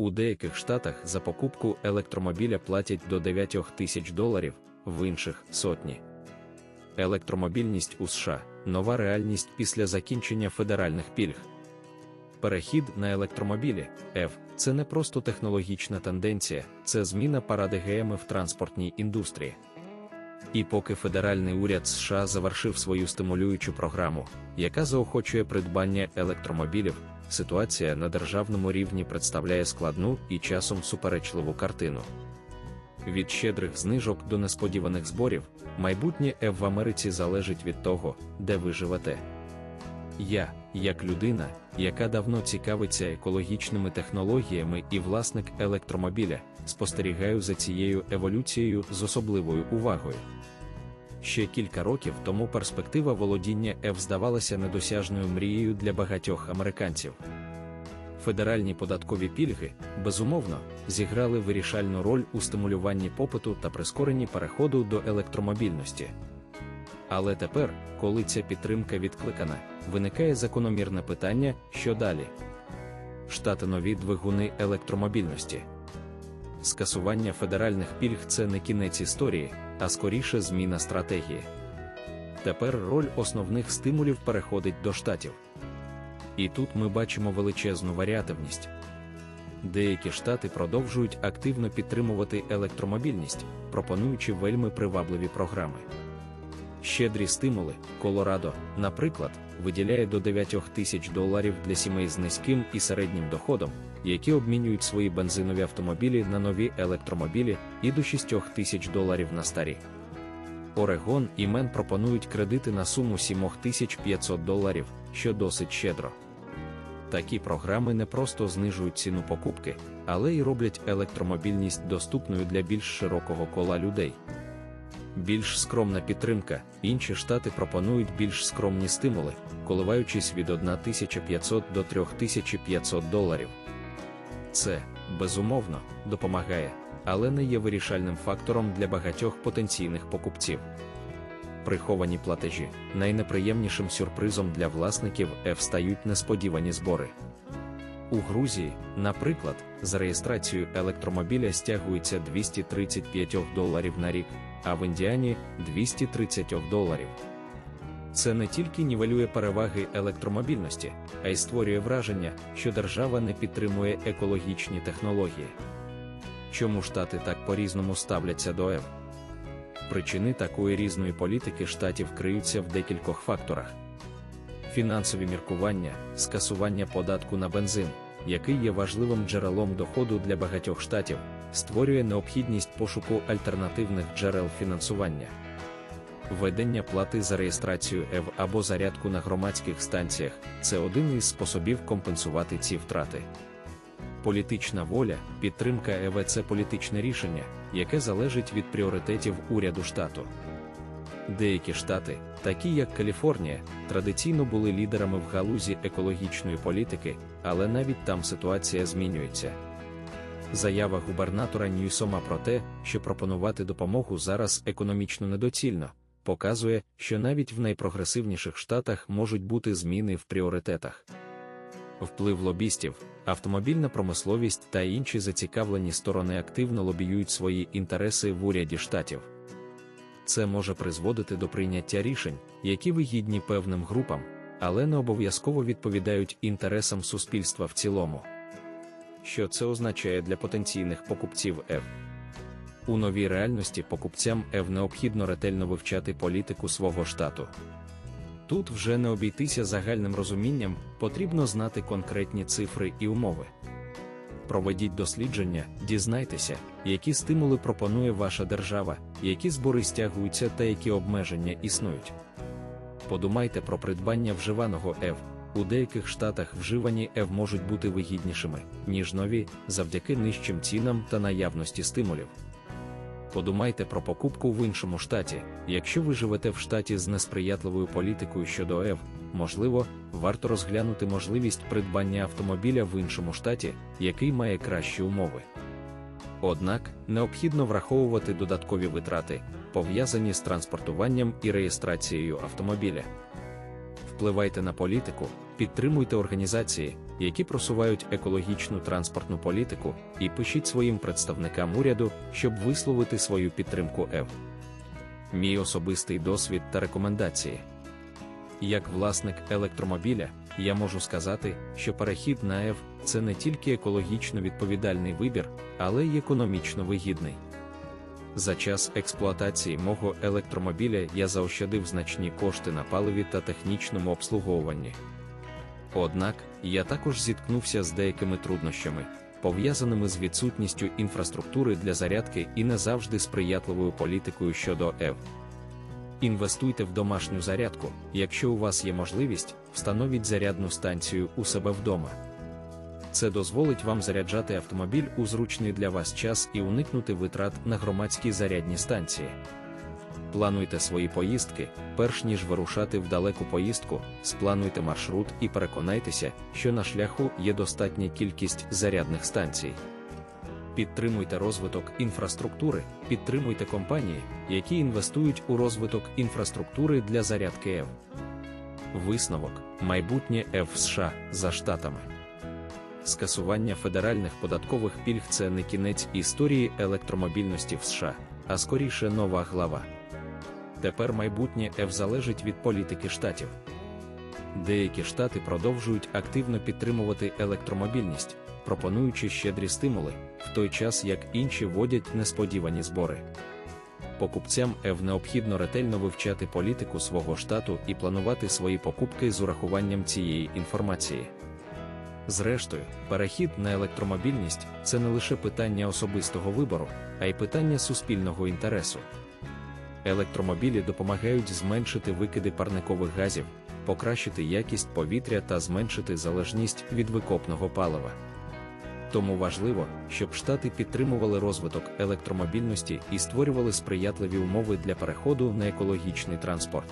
У деяких штатах за покупку електромобіля платять до 9 тисяч доларів, в інших сотні. Електромобільність у США нова реальність після закінчення федеральних пільг. Перехід на електромобілі F – це не просто технологічна тенденція, це зміна паради ГМ в транспортній індустрії. І поки федеральний уряд США завершив свою стимулюючу програму, яка заохочує придбання електромобілів, ситуація на державному рівні представляє складну і часом суперечливу картину. Від щедрих знижок до несподіваних зборів, майбутнє ЕВ в Америці залежить від того, де ви живете. Я, як людина, яка давно цікавиться екологічними технологіями і власник електромобіля, спостерігаю за цією еволюцією з особливою увагою. Ще кілька років тому перспектива володіння ЕВ здавалася недосяжною мрією для багатьох американців. Федеральні податкові пільги, безумовно, зіграли вирішальну роль у стимулюванні попиту та прискоренні переходу до електромобільності. Але тепер, коли ця підтримка відкликана, виникає закономірне питання, що далі. Штати нові двигуни електромобільності. Скасування федеральних пільг це не кінець історії, а скоріше зміна стратегії. Тепер роль основних стимулів переходить до штатів. І тут ми бачимо величезну варіативність. Деякі штати продовжують активно підтримувати електромобільність, пропонуючи вельми привабливі програми. Щедрі стимули, Колорадо, наприклад, виділяє до 9 тисяч доларів для сімей з низьким і середнім доходом, які обмінюють свої бензинові автомобілі на нові електромобілі і до 6 тисяч доларів на старі. Орегон і Мен пропонують кредити на суму 7500 доларів, що досить щедро. Такі програми не просто знижують ціну покупки, але й роблять електромобільність доступною для більш широкого кола людей. Більш скромна підтримка, інші штати пропонують більш скромні стимули, коливаючись від 1500 до 3500 доларів. Це, безумовно, допомагає, але не є вирішальним фактором для багатьох потенційних покупців. Приховані платежі найнеприємнішим сюрпризом для власників F стають несподівані збори. У Грузії, наприклад, за реєстрацію електромобіля стягується 235 доларів на рік, а в Індіані 230 доларів. Це не тільки нівелює переваги електромобільності, а й створює враження, що держава не підтримує екологічні технології. Чому штати так по-різному ставляться до ЕВ? Причини такої різної політики штатів криються в декількох факторах. Фінансові міркування, скасування податку на бензин, який є важливим джерелом доходу для багатьох штатів, створює необхідність пошуку альтернативних джерел фінансування. Введення плати за реєстрацію ЕВ або зарядку на громадських станціях це один із способів компенсувати ці втрати. Політична воля, підтримка ЕВ це політичне рішення, яке залежить від пріоритетів уряду штату. Деякі штати, такі як Каліфорнія, традиційно були лідерами в галузі екологічної політики, але навіть там ситуація змінюється. Заява губернатора Ньюсома про те, що пропонувати допомогу зараз економічно недоцільно, показує, що навіть в найпрогресивніших штатах можуть бути зміни в пріоритетах. Вплив лобістів, автомобільна промисловість та інші зацікавлені сторони активно лобіюють свої інтереси в уряді штатів. Це може призводити до прийняття рішень, які вигідні певним групам, але не обов'язково відповідають інтересам суспільства в цілому. Що це означає для потенційних покупців ЕВ? У новій реальності покупцям ЕВ необхідно ретельно вивчати політику свого штату. Тут вже не обійтися загальним розумінням, потрібно знати конкретні цифри і умови. Проведіть дослідження, дізнайтеся, які стимули пропонує ваша держава, які збори стягуються та які обмеження існують. Подумайте про придбання вживаного ЕВ. У деяких штатах вживані ЕВ можуть бути вигіднішими, ніж нові, завдяки нижчим цінам та наявності стимулів. Подумайте про покупку в іншому штаті. Якщо ви живете в штаті з несприятливою політикою щодо ЕВ, можливо, варто розглянути можливість придбання автомобіля в іншому штаті, який має кращі умови. Однак необхідно враховувати додаткові витрати, пов'язані з транспортуванням і реєстрацією автомобіля. Впливайте на політику, підтримуйте організації, які просувають екологічну транспортну політику, і пишіть своїм представникам уряду, щоб висловити свою підтримку ЕВ. Мій особистий досвід та рекомендації. Як власник електромобіля, я можу сказати, що перехід на ЕВ це не тільки екологічно відповідальний вибір, але й економічно вигідний. За час експлуатації мого електромобіля я заощадив значні кошти на паливі та технічному обслуговуванні. Однак, я також зіткнувся з деякими труднощами, пов'язаними з відсутністю інфраструктури для зарядки і не завжди сприятливою політикою щодо ЕВ. Інвестуйте в домашню зарядку, якщо у вас є можливість, встановіть зарядну станцію у себе вдома. Це дозволить вам заряджати автомобіль у зручний для вас час і уникнути витрат на громадські зарядні станції. Плануйте свої поїздки, перш ніж вирушати в далеку поїздку, сплануйте маршрут і переконайтеся, що на шляху є достатня кількість зарядних станцій. Підтримуйте розвиток інфраструктури, підтримуйте компанії, які інвестують у розвиток інфраструктури для зарядки ЕВ. Висновок майбутнє ЕВ США за штатами. Скасування федеральних податкових пільг це не кінець історії електромобільності в США, а скоріше нова глава. Тепер майбутнє ЕВ залежить від політики штатів. Деякі штати продовжують активно підтримувати електромобільність, пропонуючи щедрі стимули, в той час як інші вводять несподівані збори. Покупцям ЕВ необхідно ретельно вивчати політику свого штату і планувати свої покупки з урахуванням цієї інформації. Зрештою, перехід на електромобільність це не лише питання особистого вибору, а й питання суспільного інтересу. Електромобілі допомагають зменшити викиди парникових газів, покращити якість повітря та зменшити залежність від викопного палива. Тому важливо, щоб штати підтримували розвиток електромобільності і створювали сприятливі умови для переходу на екологічний транспорт.